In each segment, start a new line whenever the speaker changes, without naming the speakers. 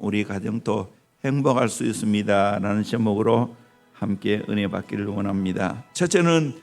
우리 가정도 행복할 수 있습니다라는 제목으로 함께 은혜 받기를 원합니다. 첫째는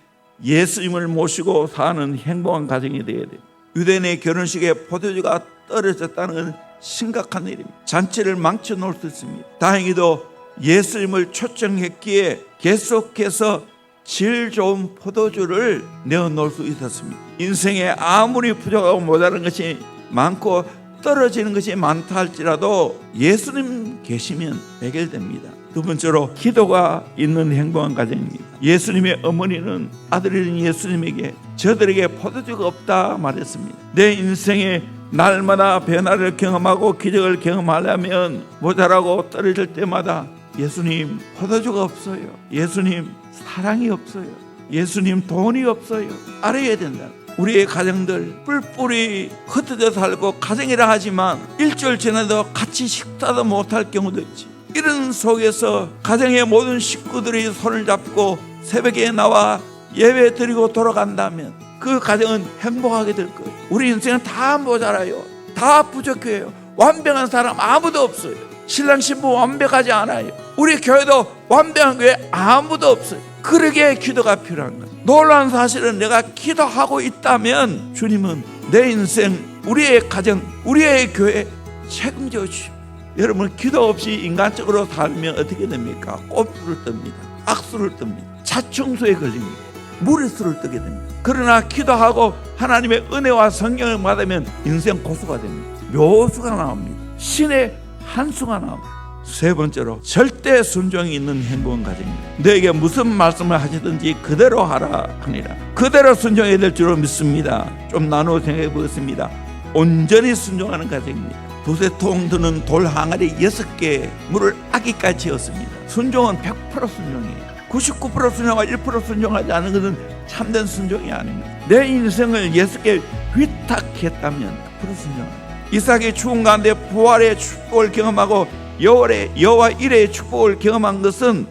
예수님을 모시고 사는 행복한 가정이 되어야 돼요. 유대인의 결혼식에 포도주가 떨어졌다는 심각한 일입니다. 잔치를 망쳐 놓을 수 있습니다. 다행히도 예수님을 초청했기에 계속해서 질 좋은 포도주를 내어 놓을 수 있었습니다. 인생에 아무리 부족하고 모자란 것이 많고 떨어지는 것이 많다 할지라도 예수님 계시면 해결됩니다. 두 번째로 기도가 있는 행복한 가정입니다. 예수님의 어머니는 아들인 예수님에게 저들에게 포도주가 없다 말했습니다. 내 인생에 날마다 변화를 경험하고 기적을 경험하려면 모자라고 떨어질 때마다 예수님 포도주가 없어요. 예수님 사랑이 없어요. 예수님 돈이 없어요. 알아야 된다. 우리의 가정들 뿔뿔이 흩어져 살고 가정이라 하지만 일주일 지나도 같이 식사도 못할 경우도 있지. 이런 속에서 가정의 모든 식구들이 손을 잡고 새벽에 나와 예배 드리고 돌아간다면 그 가정은 행복하게 될 거예요. 우리 인생은 다 모자라요. 다 부족해요. 완벽한 사람 아무도 없어요. 신랑 신부 완벽하지 않아요. 우리 교회도 완벽한 교회 아무도 없어요. 그러기에 기도가 필요한 거예요. 놀라운 사실은 내가 기도하고 있다면 주님은 내 인생, 우리의 가정, 우리의 교회 책임져 주십니다. 여러분 기도 없이 인간적으로 살면 어떻게 됩니까? 꼼수를 뜹니다. 악수를 뜹니다. 자충수에 걸립니다. 무리수를 뜨게 됩니다. 그러나 기도하고 하나님의 은혜와 성령을 받으면 인생 고수가 됩니다. 묘수가 나옵니다. 신의 한수가 나옵니다. 세 번째로 절대 순종이 있는 행복한 가정입니다. 너에게 무슨 말씀을 하시든지 그대로 하라 하니라. 그대로 순종해야 될 줄로 믿습니다. 좀 나누어 생각해 보겠습니다. 온전히 순종하는 가정입니다. 두세 통 드는 돌 항아리 여섯 개 물을 아기까지 지었습니다. 순종은 100% 순종이에요. 99% 순종하고 1% 순종하지 않은 것은 참된 순종이 아닙니다. 내 인생을 예수께 위탁했다면 100% 순종합니다. 이삭의 죽은 가운데 부활의 축복을 경험하고 여월의 여호와 일의 축복을 경험한 것은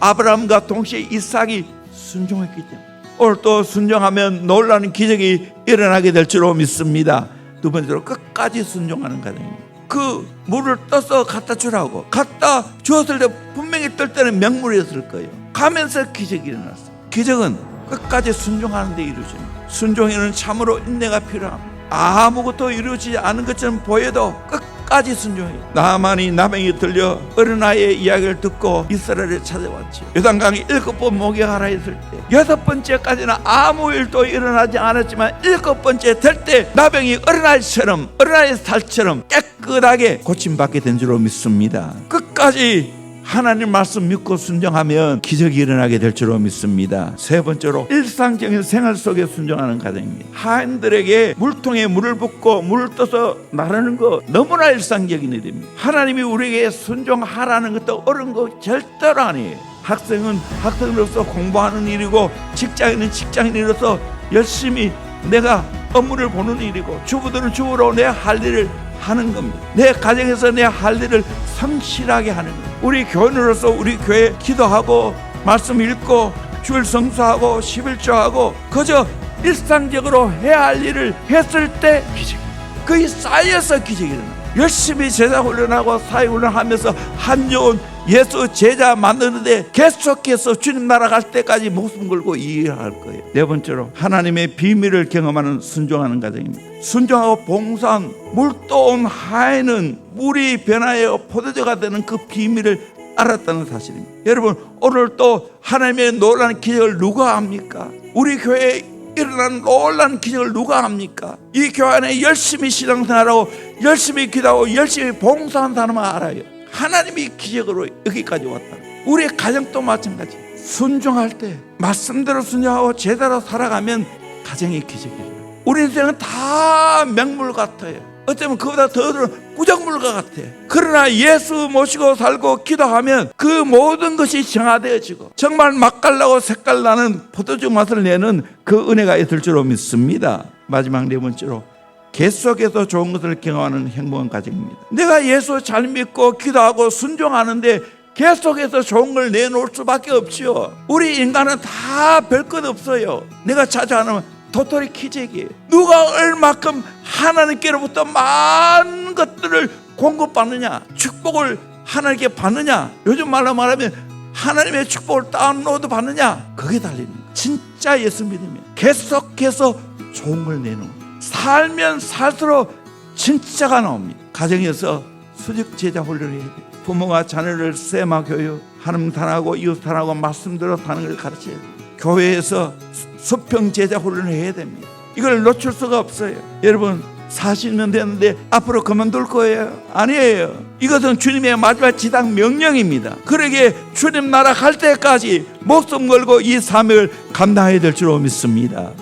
아브라함과 동시에 이삭이 순종했기 때문에 오늘 또 순종하면 놀라는 기적이 일어나게 될 줄로 믿습니다. 두 번째로 끝까지 순종하는 가정입니다. 그 물을 떠서 갖다 주라고 갖다 주었을 때 분명히 뜰 때는 맹물이었을 거예요. 가면서 기적이 일어났어. 기적은 끝까지 순종하는 데 이루어집니다. 순종에는 참으로 인내가 필요합니다. 아무것도 이루어지지 않은 것처럼 보여도 끝 까지 순종해요. 나만이 남에게 들려 어린아이의 이야기를 듣고 이스라엘에 찾아왔지. 요단강이 일곱 번 목욕하라 했을 때 여섯 번째까지는 아무 일도 일어나지 않았지만 일곱 번째 될 때 나병이 어린아이처럼 어린아이 살처럼 깨끗하게 고침받게 된 줄로 믿습니다. 끝까지 하나님 말씀 믿고 순종하면 기적이 일어나게 될 줄로 믿습니다. 세 번째로 일상적인 생활 속에 순종하는 가정입니다. 하인들에게 물통에 물을 붓고 물을 떠서 나르는 거 너무나 일상적인 일입니다. 하나님이 우리에게 순종하라는 것도 어려운 거 절대로 아니에요. 학생은 학생으로서 공부하는 일이고 직장인은 직장인으로서 열심히 내가 업무를 보는 일이고 주부들은 주부로 내 할 일을 하는 겁니다. 내 가정에서 내 할 일을 성실하게 하는 겁니다. 우리 교인으로서 우리 교회 기도하고 말씀 읽고 주일 성수하고 11조하고 그저 일상적으로 해야 할 일을 했을 때 기적 그게 쌓여서 기적이 일어나 열심히 제자 훈련하고 사회 훈련하면서 한여운 예수 제자 만드는데 계속해서 주님 나라 갈 때까지 목숨 걸고 일할 거예요. 네 번째로 하나님의 비밀을 경험하는 순종하는 과정입니다. 순종하고 봉사한 물도온 하에는 물이 변하여 포도주가 되는 그 비밀을 알았다는 사실입니다. 여러분 오늘 또 하나님의 놀라운 기적을 누가 합니까? 우리 교회에 일어난 놀라운 기적을 누가 합니까? 이 교회 안에 열심히 신앙생활하고 열심히 기도하고 열심히 봉사한 사람은 알아요. 하나님이 기적으로 여기까지 왔다. 우리 가정도 마찬가지. 순종할 때 말씀대로 순종하고 제대로 살아가면 가정의 기적이 일어나요. 우리 인생은 다 맹물 같아요. 어쩌면 그보다 더 꾸정물과 같아. 그러나 예수 모시고 살고 기도하면 그 모든 것이 정화되어지고 정말 맛깔나고 색깔나는 포도주 맛을 내는 그 은혜가 있을 줄로 믿습니다. 마지막 네 번째로 계속해서 좋은 것을 경험하는 행복한 가정입니다. 내가 예수 잘 믿고 기도하고 순종하는데 계속해서 좋은 걸 내놓을 수밖에 없지요. 우리 인간은 다 별 것 없어요. 내가 자주 하는 도토리 키재기예요. 누가 얼마큼 하나님께로부터 많은 것들을 공급받느냐 축복을 하나님께 받느냐 요즘 말로 말하면 하나님의 축복을 다운로드 받느냐 그게 달리는 거예요 진짜 예수 믿으면 계속해서 좋은 걸 거예요. 살면 살수록 진짜가 나옵니다 가정에서 수직 제자 훈련을 해야 돼요 부모가 자녀를 세마 교육 하나님 탄하고 이웃 탄하고 말씀대로 사는 걸 가르쳐야 돼요 교회에서 수평 제자 훈련을 해야 됩니다 이걸 놓칠 수가 없어요 여러분 40년 됐는데 앞으로 그만둘 거예요? 아니에요. 이것은 주님의 마지막 지당 명령입니다. 그러기에 주님 나라 갈 때까지 목숨 걸고 이 사명을 감당해야 될 줄로 믿습니다.